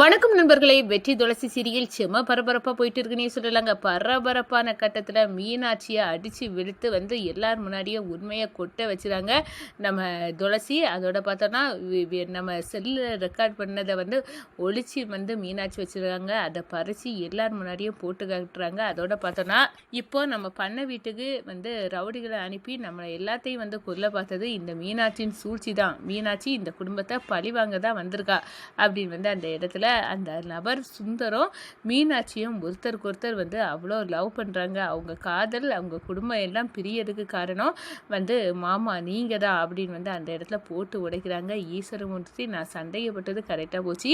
வணக்கம் நண்பர்களே வெற்றி துளசி சீரியல் செம பரபரப்பாக போயிட்டு இருக்குன்னே சொல்லலாங்க. பரபரப்பான கட்டத்தில் மீனாட்சியை அடித்து வெளுத்து வந்து எல்லார் முன்னாடியும் உண்மையை கொட்ட வச்சுறாங்க நம்ம துளசி. அதோட பார்த்தோன்னா நம்ம செல்லில் ரெக்கார்ட் பண்ணதை வந்து ஒழிச்சு வந்து மீனாட்சி வச்சுருக்காங்க. அதை பறித்து எல்லார் முன்னாடியும் போட்டு காட்டுறாங்க. அதோட பார்த்தோன்னா இப்போ நம்ம பண்ண வீட்டுக்கு வந்து ரவுடிகளை அனுப்பி நம்ம எல்லாத்தையும் வந்து கொல்ல பார்த்தது இந்த மீனாட்சியின் சூழ்ச்சி தான் மீனாட்சி இந்த குடும்பத்தை பழிவாங்க தான் வந்திருக்கா அப்படின்னு வந்து அந்த இடத்துல அந்த நபர் சுந்தரம் மீனாட்சியும் ஒருத்தருக்கு ஒருத்தர் வந்து அவ்வளோ லவ் பண்ணுறாங்க அவங்க காதல் அவங்க குடும்பம் எல்லாம் பிரியறதுக்கு காரணம் வந்து மாமா நீங்கள் தான் அப்படின்னு வந்து அந்த இடத்துல போட்டு உடைக்கிறாங்க. ஈஸ்வரமூர்த்தி நான் சந்தேகப்பட்டது கரெக்டாக போச்சு.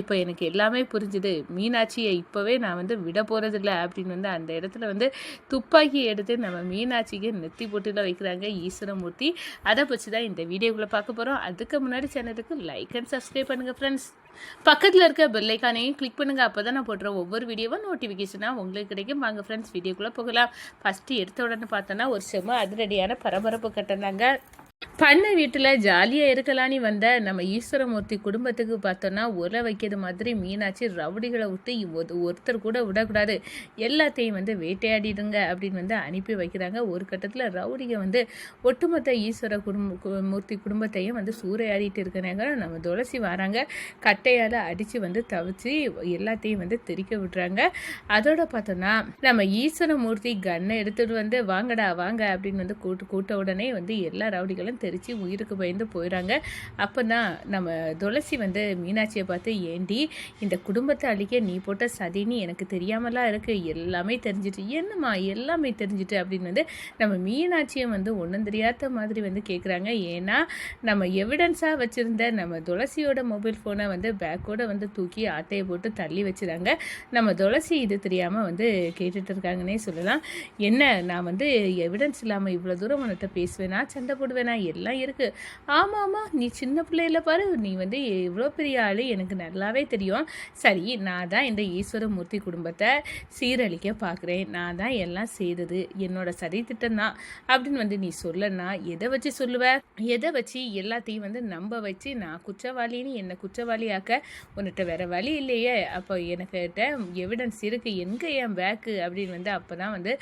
இப்போ எனக்கு எல்லாமே புரிஞ்சுது. மீனாட்சியை இப்போவே நான் வந்து விட போகிறதில்ல அப்படின்னு வந்து அந்த இடத்துல வந்து துப்பாக்கி எடுத்து நம்ம மீனாட்சிக்கு நெத்தி போட்டுல வைக்கிறாங்க ஈஸ்வரமூர்த்தி அதை பற்றி தான் இந்த வீடியோக்குள்ளே பார்க்க போகிறோம் அதுக்கு முன்னாடி சேனலுக்கு லைக் அண்ட் சப்ஸ்கிரைப் பண்ணுங்கள் ஃப்ரெண்ட்ஸ் பக்கத்தில் இருக்க பெல்லைக்கானையும் கிளிக் பண்ணுங்கள் அப்போ தான் நான் போடுற ஒவ்வொரு வீடியோவும் நோட்டிஃபிகேஷனாக உங்களுக்கு கிடைக்கும். வாங்க ஃப்ரெண்ட்ஸ் வீடியோக்குள்ளே போகலாம். ஃபஸ்ட்டு எடுத்த உடனே பார்த்தோன்னா ஒரு செம அதிரடியான பரபரப்பு கட்டினாங்க பண்ண வீட்டில் ஜாலியாக இருக்கலான்னு வந்த நம்ம ஈஸ்வரமூர்த்தி குடும்பத்துக்கு பார்த்தோன்னா உர வைக்கிறது மாதிரி மீனாட்சி ரவுடிகளை விட்டு ஒருத்தர் கூட விடக்கூடாது. எல்லாத்தையும் வந்து வேட்டையாடிடுங்க அப்படின்னு வந்து அனுப்பி வைக்கிறாங்க. ஒரு கட்டத்தில் ரவுடிக வந்து ஒட்டுமொத்த ஈஸ்வர குடும்ப கு- மூர்த்தி குடும்பத்தையும் வந்து சூறையாடிட்டு இருக்கிறாங்க. நம்ம துளசி வராங்க. கட்டையால் அடித்து வந்து தவிச்சு எல்லாத்தையும் வந்து திரிக்க விடுறாங்க. அதோட பார்த்தோன்னா நம்ம ஈஸ்வரமூர்த்தி கன்னை எடுத்துகிட்டு வந்து வாங்கடா வாங்க அப்படின்னு வந்து கூட்டு கூட்ட உடனே வந்து எல்லா ரவுடிகளும் தெரிச்சு உயிருக்கு பயந்து போயிடுறாங்க அப்போ தான் நம்ம துளசி வந்து மீனாட்சியை பார்த்து ஏண்டி இந்த குடும்பத்தை அழிக்க நீ போட்ட சதின்னு எனக்கு தெரியாமலாம் இருக்குது எல்லாமே தெரிஞ்சிட்டு என்னம்மா எல்லாமே தெரிஞ்சிட்டு? அப்படின்னு வந்து நம்ம மீனாட்சியை வந்து ஒன்றும் தெரியாத மாதிரி வந்து கேட்குறாங்க ஏன்னா நம்ம எவிடன்ஸாக வச்சுருந்த நம்ம துளசியோட மொபைல் ஃபோனை வந்து பேக்கோட வந்து தூக்கி ஆட்டையை போட்டு தள்ளி வச்சுறாங்க. நம்ம துளசி இது தெரியாமல் வந்து கேட்டுட்டு இருக்காங்கன்னே சொல்லலாம். என்ன நான் வந்து எவிடன்ஸ் இல்லாமல் இவ்வளோ தூரம் உன்கிட்ட பேசுவேனா. சண்டை போடுவேனா? எல்லாம் இருக்குது ஆமாம் ஆமாம் நீ சின்ன பிள்ளையில பாரு. நீ வந்து எவ்வளோ பெரிய ஆள். எனக்கு நல்லாவே தெரியும். சரி நான் தான் இந்த ஈஸ்வரமூர்த்தி குடும்பத்தை சீரழிக்க பார்க்குறேன் நான் தான் எல்லாம் செய்தது. என்னோட சதி திட்டம் தான். அப்படின்னு வந்து நீ சொல்லனா எதை வச்சு சொல்லுவ? எதை வச்சு எல்லாத்தையும் வந்து நம்ப வச்சு நான் குற்றவாளின்னு என்னை குற்றவாளியாக்க உன்கிட்ட வேற வழி இல்லையே. அப்போ எனக்கிட்ட எவிடன்ஸ் இருக்குது எங்கே என் பேக்கு அப்படின்னு வந்து அப்போ தான் வந்து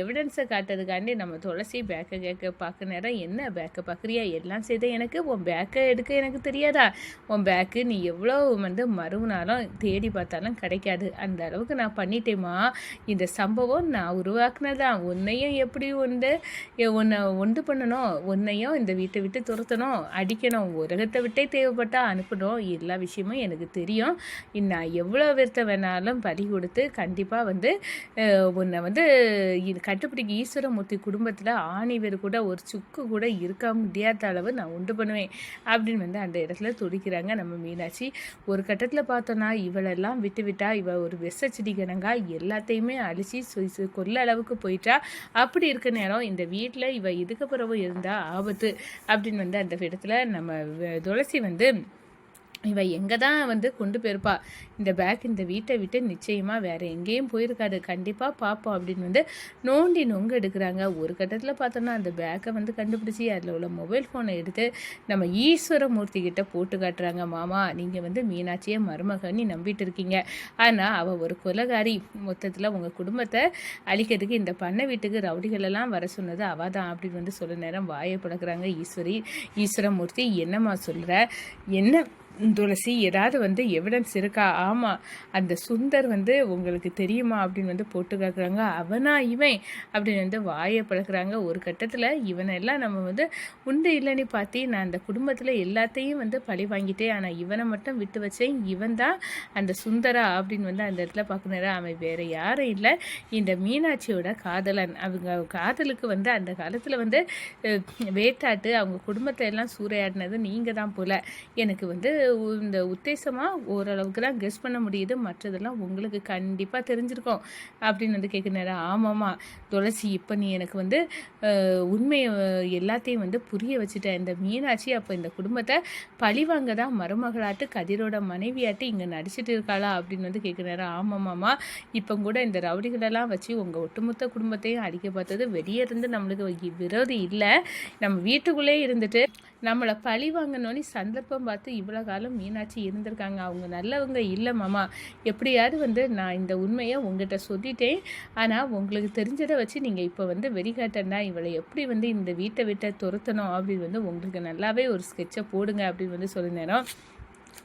எவிடன்ஸை காட்டுறதுக்காண்டி நம்ம துளசி பேக்கை கேட்க பார்க்க நேரம் என்ன பேக்கை பார்க்குறியா? எல்லாம் செய்த எனக்கு உன் பேக்கை எடுக்க எனக்கு தெரியாதா? உன் பேக்கு நீ எவ்வளோ வந்து மறுநாளும் தேடி பார்த்தாலும் கிடைக்காது. அந்த அளவுக்கு நான் பண்ணிட்டேம்மா. இந்த சம்பவம் நான் உருவாக்குனதான் உன்னையும் எப்படி வந்து உன்னை ஒன்று பண்ணணும்? உன்னையும் இந்த வீட்டை விட்டு துரத்தணும். அடிக்கணும். உலகத்தை விட்டே தேவைப்பட்டால் அனுப்பணும். எல்லா விஷயமும் எனக்கு தெரியும். நான் எவ்வளோ விருத்த வேணாலும் பலி கொடுத்து கண்டிப்பாக வந்து உன்னை வந்து இது கட்டுப்பிடிக்க ஈஸ்வரமூர்த்தி குடும்பத்தில் ஆணிவர் கூட ஒரு சுக்கு கூட இருக்க முடியாத அளவு நான் உண்டு பண்ணுவேன். அப்படின்னு வந்து அந்த இடத்துல துடிக்கிறாங்க நம்ம மீனாட்சி. ஒரு கட்டத்தில் பார்த்தோன்னா இவளெல்லாம் விட்டு விட்டா இவ ஒரு விஷ செடி கணங்கா எல்லாத்தையுமே அழிச்சு சு- கொல்ல அளவுக்கு போயிட்டா. அப்படி இருக்க நேரம் இந்த வீட்டில் இவ இதுக்கு பிறகு இருந்தால் ஆபத்து. அப்படின்னு வந்து அந்த இடத்துல நம்ம துளசி வந்து இவ எங்கே தான் வந்து கொண்டு போயிருப்பா? இந்த பேக் இந்த வீட்டை விட்டு நிச்சயமாக வேற எங்கேயும் போயிருக்காது. கண்டிப்பாக பார்ப்போம் அப்படின்னு வந்து நோண்டி நொங்கு எடுக்கிறாங்க. ஒரு கட்டத்தில் பார்த்தோன்னா அந்த பேக்கை வந்து கண்டுபிடிச்சி அதில் உள்ள மொபைல் ஃபோனை எடுத்து நம்ம ஈஸ்வரமூர்த்தி கிட்ட போட்டு காட்டுறாங்க. மாமா நீங்கள் வந்து மீனாட்சியை மருமகன்னு நம்பிட்டு இருக்கீங்க. ஆனால் அவள் ஒரு கொலகாரி. மொத்தத்தில் உங்கள் குடும்பத்தை அழிக்கிறதுக்கு இந்த பண்ணை வீட்டுக்கு ரவுடிகளெல்லாம் வர சொன்னது அவள் தான் அப்படின்னு வந்து சொல்ல நேரம் வாயை பழக்கிறாங்க ஈஸ்வரி. ஈஸ்வரமூர்த்தி என்னம்மா சொல்கிற என்ன துளசி ஏதாவது வந்து எவிடன்ஸ் இருக்கா? ஆமாம் அந்த சுந்தர் வந்து உங்களுக்கு தெரியுமா? அப்படின்னு வந்து போட்டு காக்குறாங்க அவனா இவன்? அப்படின்னு வந்து வாயை பழக்கிறாங்க ஒரு கட்டத்தில் இவனெல்லாம் நம்ம வந்து உண்டு இல்லைன்னு பார்த்து நான் அந்த குடும்பத்தில் எல்லாத்தையும் வந்து பழி வாங்கிட்டேன். ஆனால் இவனை மட்டும் விட்டு வச்சேன். இவன் தான் அந்த சுந்தரா? அப்படின்னு வந்து அந்த இடத்துல பார்க்கணும் அவன் வேறு யாரும் இல்லை. இந்த மீனாட்சியோட காதலன். அவங்க காதலுக்கு வந்து அந்த காலத்தில் வந்து வேட்டாட்டு அவங்க குடும்பத்தை எல்லாம் சூறையாடினது நீங்கள் தான் போல. எனக்கு வந்து இந்த உத்தேசமாக ஓரளவுக்கு தான் கெஸ் பண்ண முடியுது. மற்றதெல்லாம் உங்களுக்கு கண்டிப்பாக தெரிஞ்சிருக்கோம். அப்படின்னு வந்து கேட்குறாரு ஆமாம்மா துளசி இப்போ நீ எனக்கு வந்து உண்மையை எல்லாத்தையும் வந்து புரிய வச்சுட்டேன் இந்த மீனாட்சி அப்போ இந்த குடும்பத்தை பழிவாங்க தான் மருமகளாட்டு கதிரோட மனைவியாட்டு இங்கே நடிச்சிட்டு இருக்காளா? அப்படின்னு வந்து கேட்குறாரு ஆமாம்மாம்மா இப்போ கூட இந்த ரவுடிகளெல்லாம் வச்சு உங்கள் ஒட்டுமொத்த குடும்பத்தையும் அடிக்க பார்த்தது வெளியே இருந்து நம்மளுக்கு விரோதி இல்லை. நம்ம வீட்டுக்குள்ளே இருந்துட்டு நம்மளை பழி வாங்கணும்னு சந்தர்ப்பம் பார்த்து இவ்வளோ காலம் மீனாட்சி இருந்திருக்காங்க. அவங்க நல்லவங்க இல்லை மாமா. எப்படியாவது வந்து நான் இந்த உண்மையை உங்ககிட்ட சொல்லிட்டேன். ஆனால் உங்களுக்கு தெரிஞ்சதை வச்சு நீங்கள் இப்போ வந்து வெளிக்காட்டண்டா இவளை எப்படி வந்து இந்த வீட்டை விட்ட துரத்தணும் அப்படின்னு வந்து உங்களுக்கு நல்லாவே ஒரு ஸ்கெட்சை போடுங்க அப்படின்னு வந்து சொல்லியிருந்தேன்.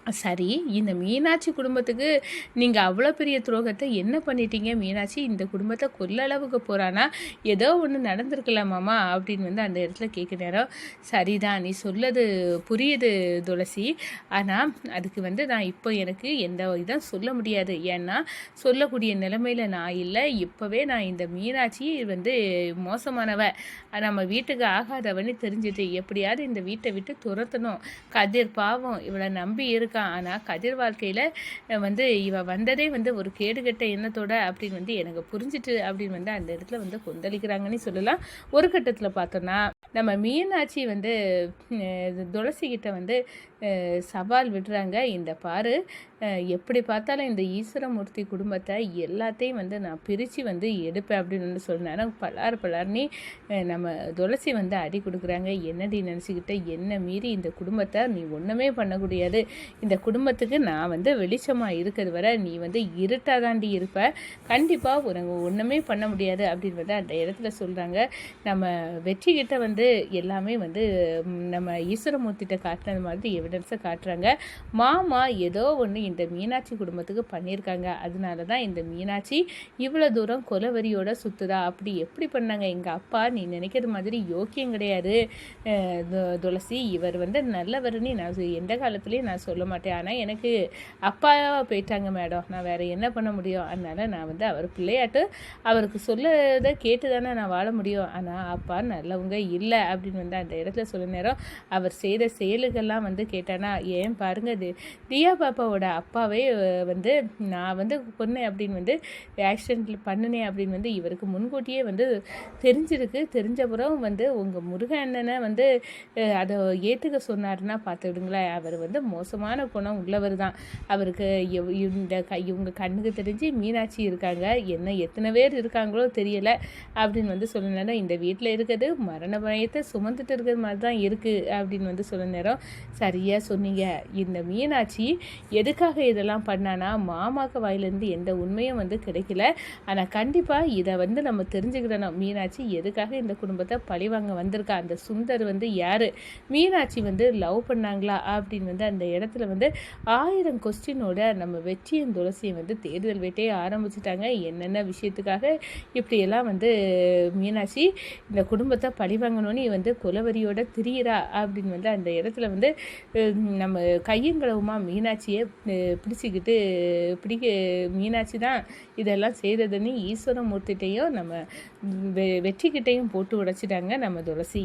சரி இந்த மீனாட்சி குடும்பத்துக்கு நீங்கள் அவ்வளோ பெரிய துரோகத்தை என்ன பண்ணிட்டீங்க? மீனாட்சி இந்த குடும்பத்தை கொல்ல அளவுக்கு போகிறானா ஏதோ ஒன்று நடந்திருக்கலாமாமா அப்படின்னு வந்து அந்த இடத்துல கேட்க நேரம். சரிதான் நீ சொல்லது புரியுது துளசி. ஆனால் அதுக்கு வந்து நான் இப்போ எனக்கு எந்த இதாக சொல்ல முடியாது. ஏன்னா சொல்லக்கூடிய நிலைமையில் நான் இல்லை. இப்போவே நான் இந்த மீனாட்சி வந்து மோசமானவ. நம்ம வீட்டுக்கு ஆகாதவன்னு தெரிஞ்சுது. எப்படியாவது இந்த வீட்டை விட்டு துரத்தணும். கதிர் பாவம் இவளை நம்பி இருக்க இருக்கான் ஆனால் கதிர் வாழ்க்கையில் வந்து இவ வந்ததே வந்து ஒரு கேடுகட்ட எண்ணத்தோட அப்படின்னு வந்து எனக்கு புரிஞ்சிட்டு அப்படின்னு வந்து அந்த இடத்துல வந்து கொந்தளிக்கிறாங்கன்னு சொல்லலாம். ஒரு கட்டத்தில் பார்த்தோன்னா நம்ம மீனாட்சி வந்து துளசிக்கிட்ட வந்து சவால் விடுறாங்க. இந்த பாரு எப்படி பார்த்தாலும் இந்த ஈஸ்வரமூர்த்தி குடும்பத்தை எல்லாத்தையும் வந்து நான் பிரித்து வந்து எடுப்பேன் அப்படின்னு வந்து சொன்னாலும் பலார் பலார்னி நம்ம துளசி வந்து அடி கொடுக்குறாங்க. என்னடி நினச்சிக்கிட்ட? என்ன மீறி இந்த குடும்பத்தை நீ ஒன்றுமே பண்ணக்கூடியாது இந்த குடும்பத்துக்கு நான் வந்து வெளிச்சமாக இருக்கிறது வரை நீ வந்து இருட்டாக தாண்டி இருப்ப. கண்டிப்பாக உனக்கு ஒன்றுமே பண்ண முடியாது அப்படின்னு வந்து அந்த இடத்துல சொல்கிறாங்க நம்ம வெற்றிக்கிட்ட வந்து எல்லாமே வந்து நம்ம ஈஸ்வரமூர்த்திட்ட காட்டினது மாதிரி எவிடன்ஸை காட்டுறாங்க. மாமா ஏதோ ஒன்று இந்த மீனாட்சி குடும்பத்துக்கு பண்ணியிருக்காங்க. அதனால தான் இந்த மீனாட்சி இவ்வளோ தூரம் கொலவரியோட சுற்றுதா அப்படி எப்படி பண்ணாங்க? எங்கள் அப்பா நீ நினைக்கிற மாதிரி யோக்கியம் கிடையாது. துளசி இவர் வந்து நல்லவர்னு நான் எந்த காலத்துலேயும் நான் சொல்ல மாட்டேன். ஆனால் எனக்கு அப்பாவாக போயிட்டாங்க மேடம். நான் வேறு என்ன பண்ண முடியும்? அதனால் நான் வந்து அவர் பிள்ளையாட்டு அவருக்கு சொல்லதை கேட்டு தானே நான் வாழ முடியும். ஆனால் அப்பா நல்லவங்க இல்லை அப்படின்னு வந்து அந்த இடத்துல சொல்ல நேரம் அவர் செய்த செயலுகள்லாம் வந்து கேட்டானா ஏன் பாருங்கள் தி தியா பாப்பாவோட அப்பாவே வந்து நான் வந்து பொண்ணு அப்படின்னு வந்து ஆக்சிடென்ட்டில் பண்ணினேன் அப்படின்னு வந்து இவருக்கு முன்கூட்டியே வந்து தெரிஞ்சிருக்கு. தெரிஞ்சப்புறம் வந்து உங்கள் முருகண்ணனை வந்து அதை ஏற்றுக்க சொன்னாருன்னா பார்த்துடுங்களேன் அவர் வந்து மோசமான குணம் உள்ளவர் தான். அவருக்கு இந்த க இவங்க கண்ணுக்கு தெரிஞ்சு மீனாட்சி இருக்காங்க. என்ன எத்தனை பேர் இருக்காங்களோ தெரியலை. அப்படின்னு வந்து சொல்ல நேரம் இந்த வீட்டில் இருக்கிறது மரண பயத்தை சுமந்துட்டு இருக்கிற மாதிரி தான் இருக்குது அப்படின்னு வந்து சொல்ல நேரம் சரியாக சொன்னீங்க. இந்த மீனாட்சி எதுக்காக இதெல்லாம் பண்ணானா? மாமாக்கு வாயிலேருந்து எந்த உண்மையும் வந்து கிடைக்கல. ஆனால் கண்டிப்பாக இதை வந்து நம்ம தெரிஞ்சுக்கிடணும். மீனாட்சி எதுக்காக இந்த குடும்பத்தை பழிவாங்க வந்திருக்கா? அந்த சுந்தர் வந்து யார்? மீனாட்சி வந்து லவ் பண்ணாங்களா? அப்படின்னு வந்து அந்த இடத்துல வந்து ஆயிரம் கொஸ்டினோட நம்ம வெற்றியின் துளசியை வந்து தேர்தல் வேட்டையை ஆரம்பிச்சிட்டாங்க. என்னென்ன விஷயத்துக்காக இப்படியெல்லாம் வந்து மீனாட்சி இந்த குடும்பத்தை பழிவாங்கணும்னு வந்து குலவரியோட திரியிறா அப்படின்னு வந்து அந்த இடத்துல வந்து நம்ம கையங்களவுமா மீனாட்சியை பிடிச்சிக்கிட்டு பிடிக்க மீனாட்சி தான் இதெல்லாம் செய்ததுன்னு ஈஸ்வரமூர்த்திட்டையும் நம்ம வெ வெற்றிக்கிட்டையும் போட்டு உடைச்சிட்டாங்க நம்ம துளசி.